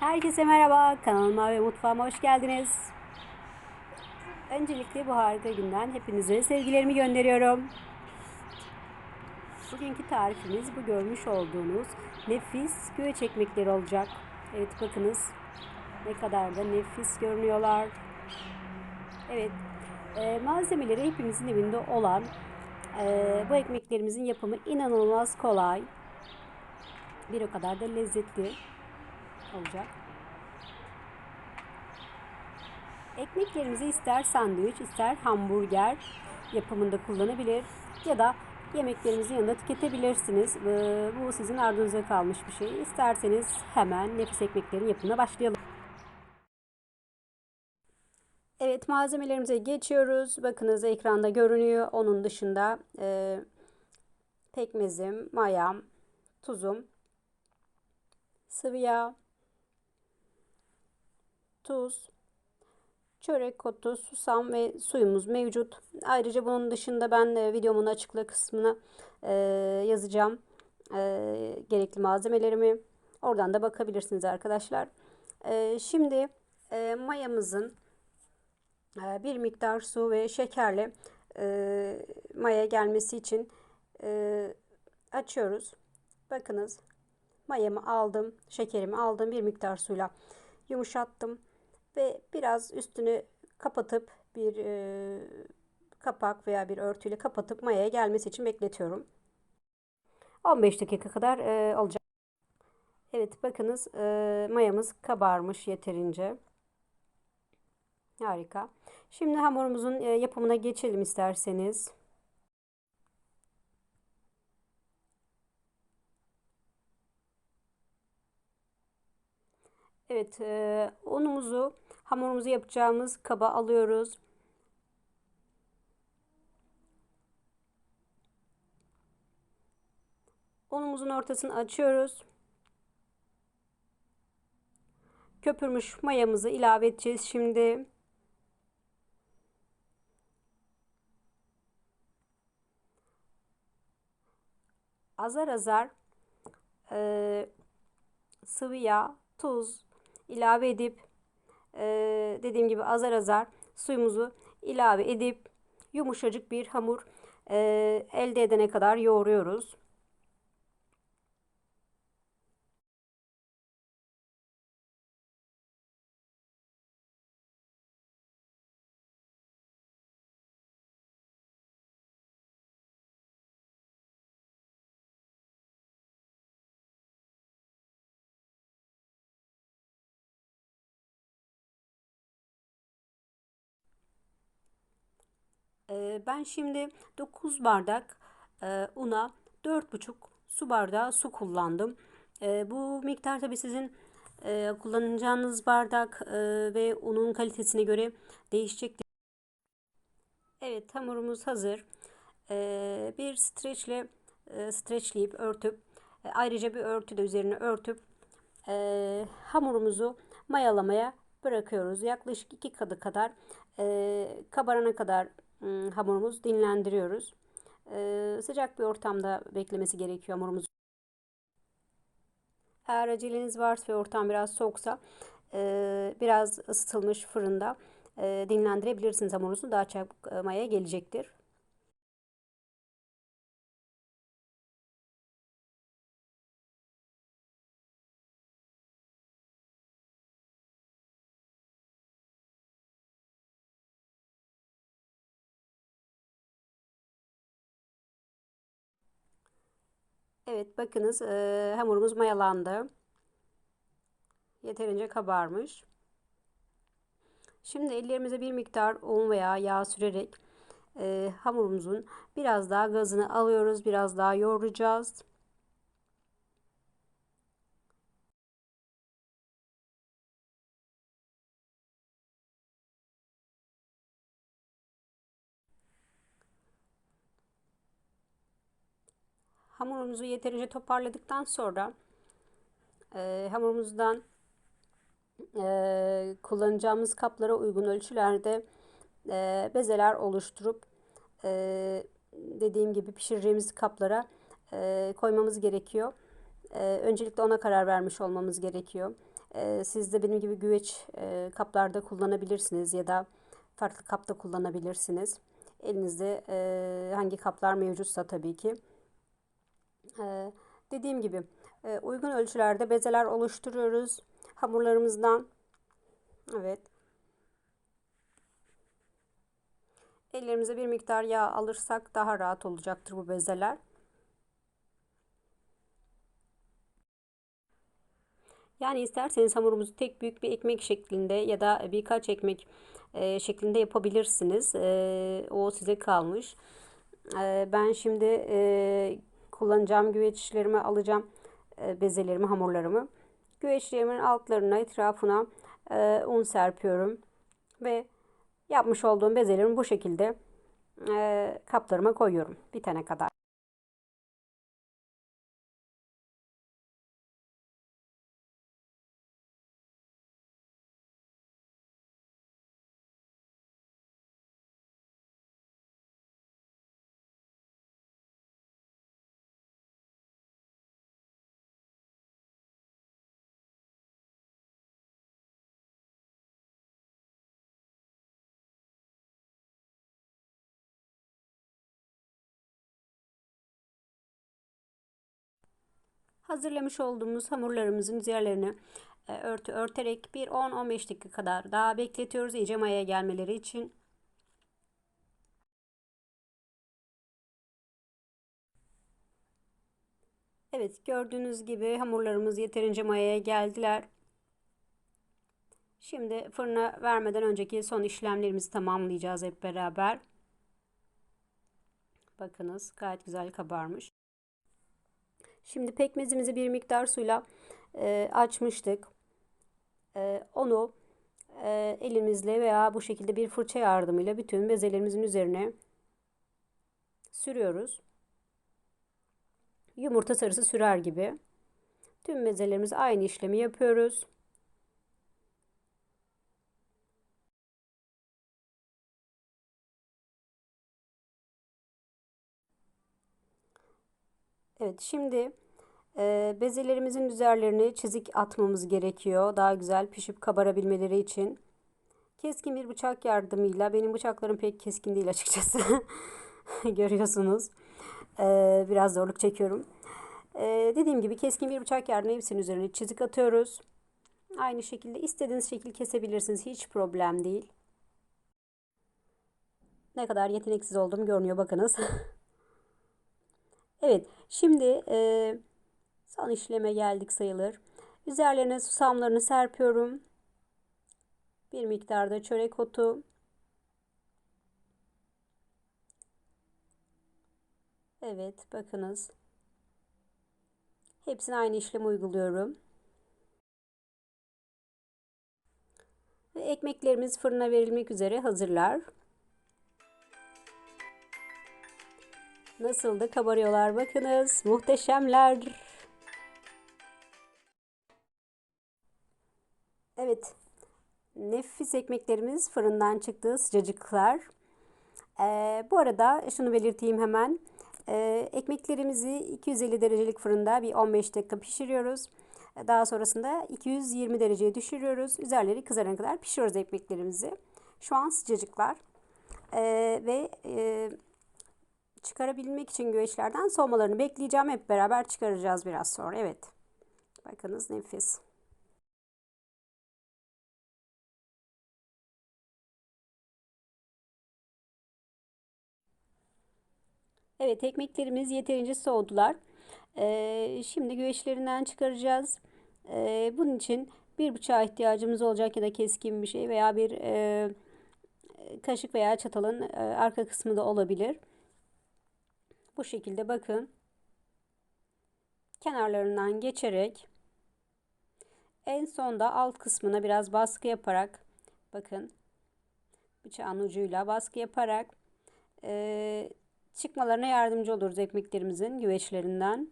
Herkese merhaba, kanalıma ve mutfağıma hoş geldiniz. Öncelikle bu harika günden hepinize sevgilerimi gönderiyorum. Bugünkü tarifimiz bu görmüş olduğunuz nefis güveç ekmekleri olacak. Evet bakınız ne kadar da nefis görünüyorlar. Evet e, malzemeleri hepimizin evinde olan e, bu ekmeklerimizin yapımı inanılmaz kolay. Bir o kadar da lezzetli olacak. Ekmeklerimizi ister sandviç ister hamburger yapımında kullanabilir ya da yemeklerimizin yanında tüketebilirsiniz. Ee, Bu sizin ardınıza kalmış bir şey. İsterseniz hemen nefis ekmeklerin yapımına başlayalım. Evet malzemelerimize geçiyoruz. Bakınız ekranda görünüyor. Onun dışında e, pekmezim, mayam, tuzum, sıvı yağ, tuz, çörek otu, susam ve suyumuz mevcut. Ayrıca bunun dışında ben videomun açıklık kısmına e, yazacağım e, gerekli malzemelerimi. Oradan da bakabilirsiniz arkadaşlar. E, şimdi e, mayamızın e, bir miktar su ve şekerle e, maya gelmesi için e, açıyoruz. Bakınız mayamı aldım, şekerimi aldım bir miktar suyla yumuşattım ve biraz üstünü kapatıp bir e, kapak veya bir örtüyle kapatıp mayaya gelmesi için bekletiyorum. 15 dakika kadar e, olacak. Evet bakınız e, mayamız kabarmış yeterince. Harika. Şimdi hamurumuzun e, yapımına geçelim isterseniz. Evet, e, unumuzu hamurumuzu yapacağımız kaba alıyoruz. Unumuzun ortasını açıyoruz. Köpürmüş mayamızı ilave edeceğiz şimdi. Azar azar e, sıvı yağ, tuz ilave edip e, dediğim gibi azar azar suyumuzu ilave edip yumuşacık bir hamur e, elde edene kadar yoğuruyoruz. Ee, ben şimdi 9 bardak e, una 4,5 su bardağı su kullandım. Ee, bu miktar tabi sizin e, kullanacağınız bardak e, ve unun kalitesine göre değişecektir. Evet hamurumuz hazır. Ee, bir streçle streçleyip örtüp ayrıca bir örtü de üzerine örtüp hamurumuzu mayalamaya bırakıyoruz. Yaklaşık 2 kadı kadar kabarana kadar Hmm, hamurumuz dinlendiriyoruz. Ee, sıcak bir ortamda beklemesi gerekiyor hamurumuz. Eğer aceleniz varsa ve ortam biraz soğuksa e, biraz ısıtılmış fırında e, dinlendirebilirsiniz hamurunuzu. Daha çabuk maya gelecektir. Evet bakınız e, hamurumuz mayalandı. Yeterince kabarmış. Şimdi ellerimize bir miktar un veya yağ sürerek e, hamurumuzun biraz daha gazını alıyoruz. Biraz daha yoğuracağız. Hamurumuzu yeterince toparladıktan sonra e, hamurumuzdan e, kullanacağımız kaplara uygun ölçülerde e, bezeler oluşturup e, dediğim gibi pişireceğimiz kaplara e, koymamız gerekiyor. E, öncelikle ona karar vermiş olmamız gerekiyor. E, siz de benim gibi güveç e, kaplarda kullanabilirsiniz ya da farklı kapta kullanabilirsiniz. Elinizde e, hangi kaplar mevcutsa tabii ki. E, dediğim gibi e, uygun ölçülerde bezeler oluşturuyoruz hamurlarımızdan. Evet. Ellerimize bir miktar yağ alırsak daha rahat olacaktır bu bezeler. Yani isterseniz hamurumuzu tek büyük bir ekmek şeklinde ya da birkaç ekmek e, şeklinde yapabilirsiniz. E, o size kalmış. Ben şimdi kullanacağım güveçlerimi alacağım. E, bezelerimi, hamurlarımı. Güveçlerimin altlarına, etrafına e, un serpiyorum. Ve yapmış olduğum bezelerimi bu şekilde e, kaplarıma koyuyorum. Bitene kadar. Hazırlamış olduğumuz hamurlarımızın üzerlerine e, örtü örterek bir 10-15 dakika kadar daha bekletiyoruz iyice maya gelmeleri için. Evet gördüğünüz gibi hamurlarımız yeterince mayaya geldiler. Şimdi fırına vermeden önceki son işlemlerimizi tamamlayacağız hep beraber. Bakınız gayet güzel kabarmış. Şimdi pekmezimizi bir miktar suyla e, açmıştık. E, onu e, elimizle veya bu şekilde bir fırça yardımıyla bütün bezelerimizin üzerine sürüyoruz. Yumurta sarısı sürer gibi. Tüm bezelerimiz aynı işlemi yapıyoruz. Evet şimdi e, bezelerimizin üzerlerine çizik atmamız gerekiyor. Daha güzel pişip kabarabilmeleri için. Keskin bir bıçak yardımıyla benim bıçaklarım pek keskin değil açıkçası. Görüyorsunuz. E, biraz zorluk çekiyorum. E, dediğim gibi keskin bir bıçak yardımıyla hepsinin üzerine çizik atıyoruz. Aynı şekilde istediğiniz şekil kesebilirsiniz. Hiç problem değil. Ne kadar yeteneksiz olduğum görünüyor bakınız. Evet, şimdi e, son işleme geldik sayılır. Üzerlerine susamlarını serpiyorum. Bir miktarda çörek otu. Evet, bakınız. Hepsine aynı işlemi uyguluyorum. Ve ekmeklerimiz fırına verilmek üzere hazırlar. Nasıl da kabarıyorlar bakınız. Muhteşemler. Evet. Nefis ekmeklerimiz fırından çıktı. Sıcacıklar. Ee, bu arada şunu belirteyim hemen. Ee, ekmeklerimizi 250 derecelik fırında bir 15 dakika pişiriyoruz. Daha sonrasında 220 dereceye düşürüyoruz. Üzerleri kızarana kadar pişiriyoruz ekmeklerimizi. Şu an sıcacıklar. Ee, ve e, çıkarabilmek için güveçlerden soğumalarını bekleyeceğim. Hep beraber çıkaracağız biraz sonra. Evet. Bakınız nefis. Evet ekmeklerimiz yeterince soğudular. Ee, şimdi güveçlerinden çıkaracağız. Ee, bunun için bir bıçağa ihtiyacımız olacak ya da keskin bir şey veya bir e, kaşık veya çatalın e, arka kısmı da olabilir. Bu şekilde bakın. Kenarlarından geçerek en sonda alt kısmına biraz baskı yaparak bakın bıçağın ucuyla baskı yaparak e, çıkmalarına yardımcı oluruz ekmeklerimizin güveçlerinden.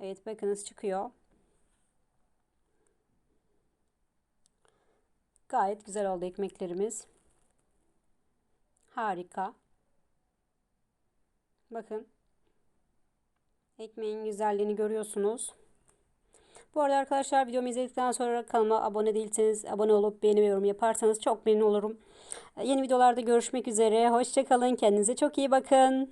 Evet bakınız çıkıyor. Gayet güzel oldu ekmeklerimiz. Harika. Bakın. Ekmeğin güzelliğini görüyorsunuz. Bu arada arkadaşlar videomu izledikten sonra kanalıma abone değilseniz abone olup beğeni yorum yaparsanız çok memnun olurum. Yeni videolarda görüşmek üzere. Hoşçakalın. Kendinize çok iyi bakın.